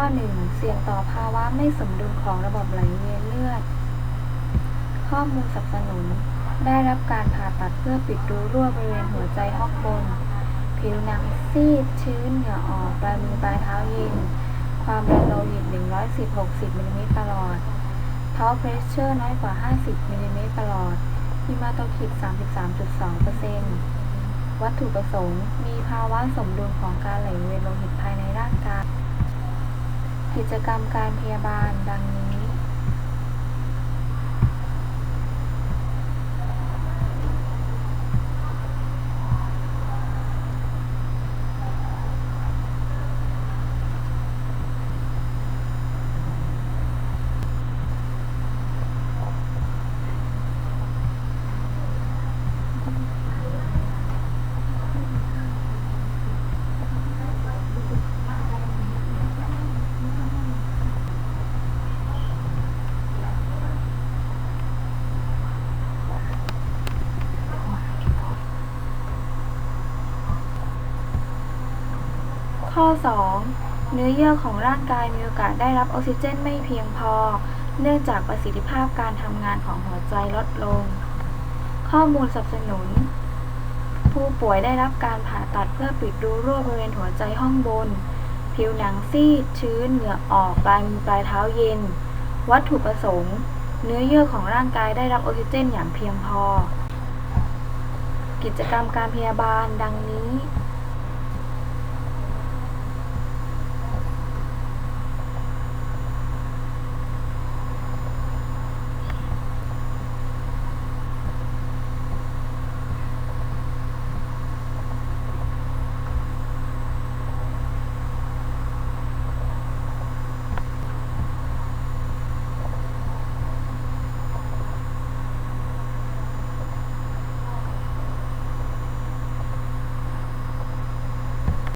ข้อ 1 เสี่ยงต่อภาวะไม่สมดุลของระบบไหลเวียนเลือด ข้อมูลสนับสนุน ได้รับการผ่าตัดเพื่อปิดรูรั่วบริเวณหัวใจห้องบน ผิวหนังซีดชื้นเหงื่อออกปลายมือปลายเท้าเย็น ความดันโลหิต 110-60มิลลิเมตรประหลอด Pulse pressure น้อยกว่า 50มิลลิเมตรประหลอดฮีมาโตคริต33.2%วัตถุประสงค์ มีภาวะสมดุลของการไหลเวียนโลหิตภายในร่างกาย กิจกรรมการพยาบาลดังนี้ ข้อ 2 เนื้อเยื่อของร่างกายมีโอกาสได้รับออกซิเจนไม่เพียงพอ เนื่องจากประสิทธิภาพการทำงานของหัวใจลดลง ข้อมูลสนับสนุน ผู้ป่วยได้รับการผ่าตัดเพื่อปิดรูรั่วบริเวณหัวใจห้องบน ผิวหนังซีด ชื้น เหงื่อออกปลายมือปลายเท้าเย็น วัตถุประสงค์ เนื้อเยื่อของร่างกายได้รับออกซิเจนอย่างเพียงพอ กิจกรรมการพยาบาลดังนี้